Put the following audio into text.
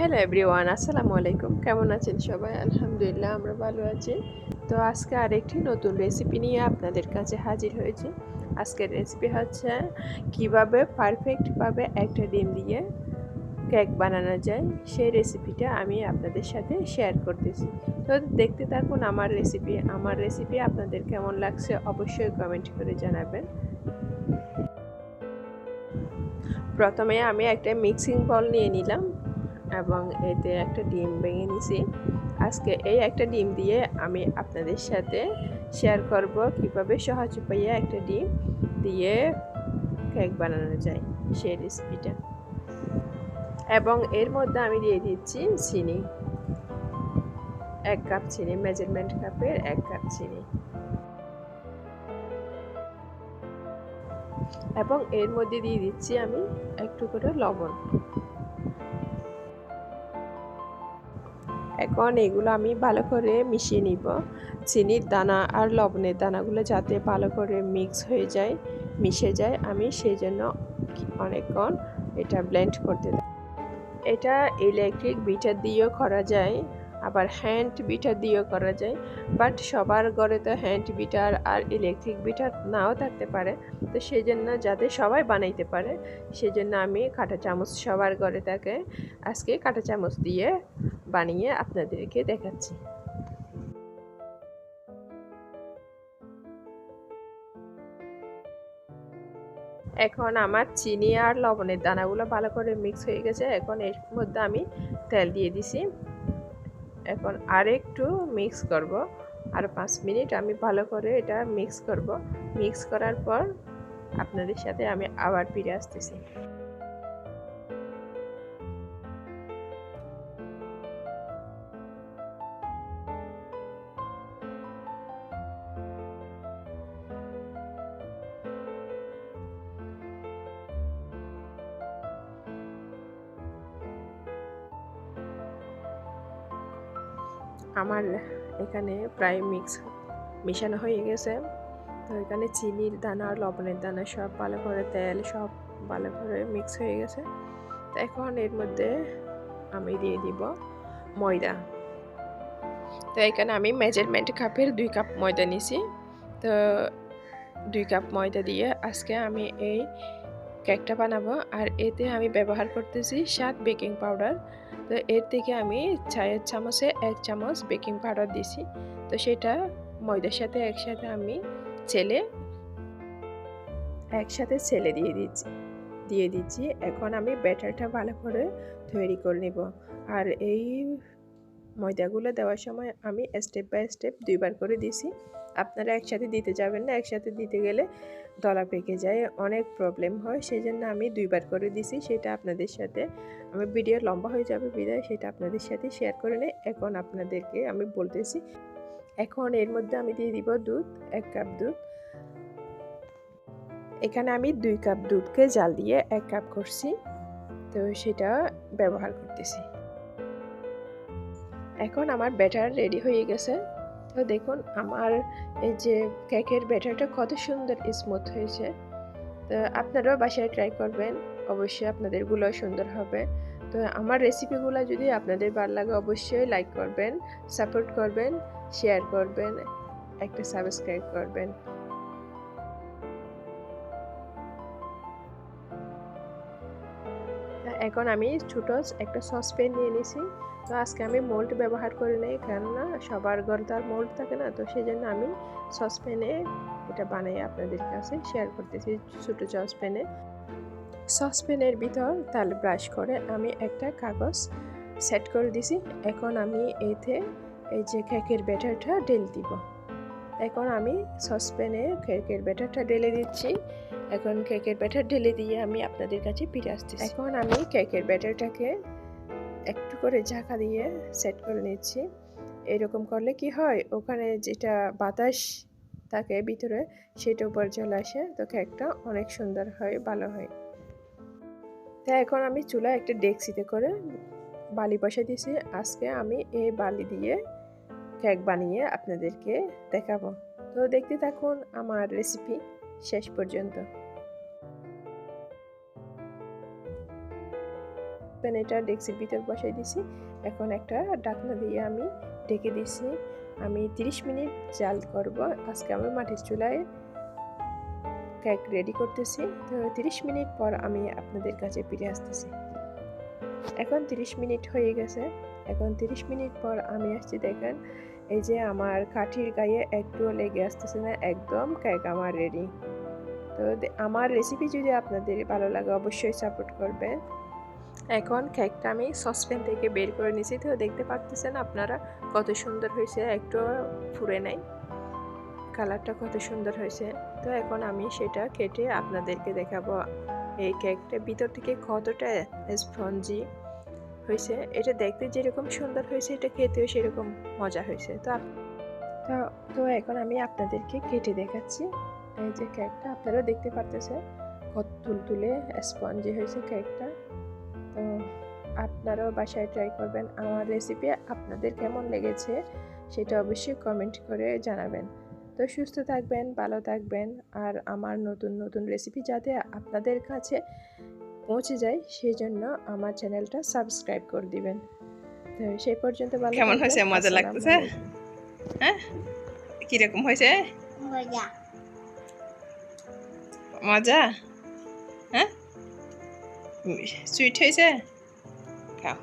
Hello everyone, আসসালামু আলাইকুম। কেমন আছেন সবাই? আলহামদুলিল্লাহ, আমরা ভালো আছি। তো আজকে আরেকটি নতুন রেসিপি নিয়ে আপনাদের কাছে হাজির হয়েছি। আজকের রেসিপি হচ্ছে কীভাবে পারফেক্টভাবে একটা ডিম দিয়ে কেক বানানো যায়, সেই রেসিপিটা আমি আপনাদের সাথে শেয়ার করতেছি। তো দেখতে থাকুন আমার রেসিপি আমার রেসিপি আপনাদের কেমন লাগছে অবশ্যই কমেন্ট করে জানাবেন। প্রথমে আমি একটা মিক্সিং বল নিয়ে নিলাম। এবং এতে একটা ডিম ভেঙে নিছি। আজকে এই একটা ডিম দিয়ে আমি আপনাদের সাথে শেয়ার করব কীভাবে সহজ উপায়ে একটা ডিম দিয়ে কেক বানানো যায় সেই রেসিপিটা এবং এর মধ্যে আমি দিয়ে দিচ্ছি চিনি। এক কাপ চিনি মেজারমেন্ট কাপের এক কাপ চিনি। এবং এর মধ্যে দিয়ে দিচ্ছি আমি একটু করে লবণ। এখন এগুলো আমি ভালো করে মিশিয়ে নিব। চিনির দানা আর লবণের দানাগুলো যাতে ভালো করে মিক্স হয়ে যায়, মিশে যায়, আমি সেই জন্য অনেকক্ষণ এটা ব্লেন্ড করতে এটা ইলেকট্রিক বিটার দিয়েও করা যায়, আবার হ্যান্ড বিটার দিয়েও করা যায় বাট সবার ঘরে তো হ্যান্ড বিটার আর ইলেকট্রিক বিটার নাও থাকতে পারে। তো সেই জন্য যাতে সবাই বানাইতে পারে, সেই জন্য আমি কাঁটা চামচ সবার ঘরে থাকে। আজকে কাঁটা চামচ দিয়ে বানিয়ে আপনাদেরকে দেখাচ্ছি। এখন আমার চিনি আর লবণের দানাগুলো ভালো করে মিক্স হয়ে গেছে। এখন এর মধ্যে আমি তেল দিয়ে দিছি। এখন আর একটু মিক্স করব। আর পাঁচ মিনিট আমি ভালো করে এটা মিক্স করব। মিক্স করার পর আপনাদের সাথে আমি আবার ফিরে আসতেছি। আমার এখানে প্রায় মিক্স মেশানো হয়ে গেছে। তো এখানে চিনির দানা আর লবণের দানা সব ভালো করে তেল সব ভালো করে মিক্স হয়ে গেছে। তো এখন এর মধ্যে আমি দিয়ে দিব ময়দা। তো এখানে আমি মেজারমেন্ট কাপের দুই কাপ ময়দা নিছি। তো দুই কাপ ময়দা দিয়ে আজকে আমি এই কেকটা বানাবো। আর এতে আমি ব্যবহার করতেছি সাত বেকিং পাউডার তো এর থেকে আমি চায়ের চামচে এক চামচ বেকিং পাউডার দিছি তো সেটা ময়দার সাথে একসাথে আমি ছেলে একসাথে ছেলে দিয়ে দিচ্ছি দিয়ে দিচ্ছি এখন আমি ব্যাটারটা ভালো করে তৈরি করে নিব। আর এই ময়দাগুলো দেওয়ার সময় আমি স্টেপ বাই স্টেপ দুইবার করে দিছি আপনারা একসাথে দিতে যাবেন না, একসাথে দিতে গেলে দলা পেকে যায়, অনেক প্রবলেম হয়। সেই জন্য আমি দুইবার করে দিছি, সেটা আপনাদের সাথে। আমি ভিডিও লম্বা হয়ে যাবে বিদায়, সেটা আপনাদের সাথে শেয়ার করে নেই। এখন আপনাদেরকে আমি বলতেছি, এখন এর মধ্যে আমি দিয়ে দিব দুধ, এক কাপ দুধ। এখানে আমি দুই কাপ দুধকে জাল দিয়ে এক কাপ করছি, তো সেটা ব্যবহার করতেছি। এখন আমার ব্যাটার রেডি হয়ে গেছে। তো দেখুন, আমার এই যে কেকের ব্যাটারটা কত সুন্দর স্মুথ হয়েছে। তো আপনারাও বাসায় ট্রাই করবেন, অবশ্যই আপনাদেরগুলো সুন্দর হবে। তো আমার রেসিপিগুলো যদি আপনাদের ভালো লাগে, অবশ্যই লাইক করবেন সাপোর্ট করবেন শেয়ার করবেন, একটা সাবস্ক্রাইব করবেন। এখন আমি ছোটো একটা সসপ্যান নিয়ে নিছি। তো আজকে আমি মোল্ড ব্যবহার করে নেই, কেননা সবার ঘর তার মোল্ড থাকে না, তো সেই জন্য আমি সসপ্যানে এটা বানাই আপনাদের কাছে শেয়ার করতেছি ছোটো সসপ্যানে সসপ্যানের ভিতর তাল ব্রাশ করে আমি একটা কাগজ সেট করে দিছি, এখন আমি এতে এই যে কেকের ব্যাটারটা ঢেল দিব। এখন আমি সসপ্যানে কেকের ব্যাটারটা ঢেলে দিচ্ছি। এখন কেকের ব্যাটার ঢেলে দিয়ে আমি আপনাদের কাছে ফিরে আসছি এখন আমি কেকের ব্যাটারটাকে একটু করে ঝাঁকা দিয়ে সেট করে নিচ্ছি। এরকম করলে কি হয়? ওখানে যেটা বাতাস থাকে ভিতরে, সেটা উপর চলে আসে। তো কেকটা অনেক সুন্দর হয়, ভালো হয়। তাই এখন আমি চুলা একটা ডেক্সিতে করে বালি বসে দিয়েছি। আজকে আমি এই বালি দিয়ে কেক বানিয়ে আপনাদেরকে দেখাবো। তো দেখতে থাকুন আমার রেসিপি শেষ পর্যন্ত। সসপ্যান এটা ডেক্সির ভিতর বসাই দিছি। এখন একটা ডাকনা দিয়ে আমি ঢেকে দিছি। আমি 30 মিনিট জাল করব। আজকে আমি মাটির চুলায় কেক রেডি করতেছি। তো 30 মিনিট পর আমি আপনাদের কাছে ফিরে আসতেছি। এখন 30 মিনিট হয়ে গেছে। এখন 30 মিনিট পর আমি আসছি দেখেন এই যে আমার কাঠির গায়ে একটুও লেগে আসতেছে না, একদম কেক আমার রেডি তো আমার রেসিপি যদি আপনাদের ভালো লাগে অবশ্যই সাপোর্ট করবেন। এখন কেকটা আমি সসপ্যান থেকে বের করে নিয়েছি তো দেখতে পাচ্ছেন আপনারা কত সুন্দর হয়েছে একটু ফুরে নাই। কালারটা কত সুন্দর হয়েছে। তো এখন আমি সেটা কেটে আপনাদেরকে দেখাবো। এই কেকটা ভিতর থেকে কতটা স্পঞ্জি হয়েছে, এটা দেখতে যেরকম সুন্দর হয়েছে, এটা খেতেও সেরকম মজা হয়েছে। তো তো এখন আমি আপনাদেরকে কেটে দেখাচ্ছি। এই যে কেকটা আপনারাও দেখতে পারতেছেন কত তুলতুলে স্পঞ্জি হয়েছে কেকটা তো আপনারাও বাসায় ট্রাই করবেন। আমার রেসিপি আপনাদের কেমন লেগেছে সেটা অবশ্যই কমেন্ট করে জানাবেন। তো সুস্থ থাকবেন, ভালো থাকবেন। আর আমার নতুন নতুন রেসিপি যাতে আপনাদের কাছে পৌঁছে যায় সেই জন্য আমার চ্যানেলটা সাবস্ক্রাইব করে দিবেন। তো সেই পর্যন্ত ভালো কেমন হয়েছে? মজা লাগতেছে? হ্যাঁ? কীরকম হয়েছে? মজা। মজা? হ্যাঁ? সুইট হয়েছে? খাও।